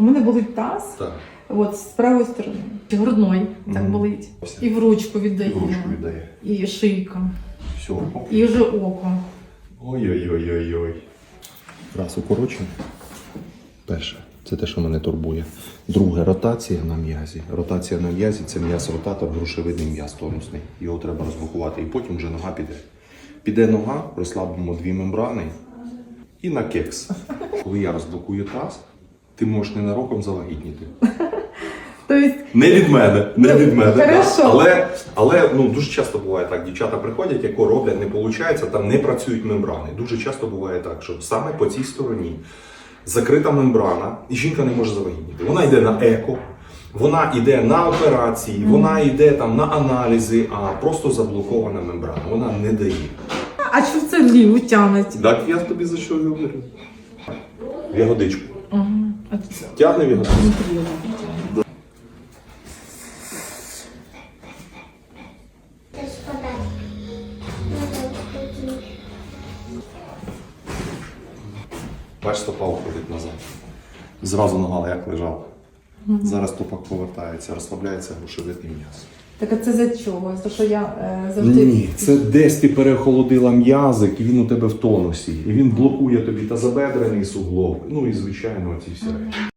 У мене болить таз, Так. от з правої сторони. І грудной так Мгм. болить. І в ручку віддає. Ручку віддає. І шийка. Все. І вже око. Ой-ой-ой-ой-ой. Раз укорочено. Перше, це те, що мене турбує. Друге, ротація на м'язі. Ротація на м'язі це м'яз ротатор, грушевидний м'яз тонусний. Його треба розблокувати, і потім вже нога піде. Піде нога, розслабимо дві мембрани і на кекс. Коли я розблокую таз, ти можеш ненароком завагітніти. Тобто, Не від мене, не Ну, від мене. хорошо. Але, але ну, дуже часто буває так. Дівчата приходять, яко роблять, не виходить, там не працюють мембрани. Дуже часто буває так, що саме по цій стороні закрита мембрана, і жінка не може завагітніти. Вона йде на еко, вона йде на операції, вона йде там на аналізи, а просто заблокована мембрана. Вона не дає. а що це ліву тянуть? Так я тобі за що говорю. В ягодичку. Ага. Тягне внутрі. Бач, стопа уходить назад. Зразу нога як лежала. Зараз стопа повертається, розслабляється грушевидний м'яз. Так а це за чого? За що я е, завжди. Ні, це десь ти перехолодила м'язик, і він у тебе в тонусі. І він блокує тобі тазобедрений суглоб. Ну і звичайно ці всі речі.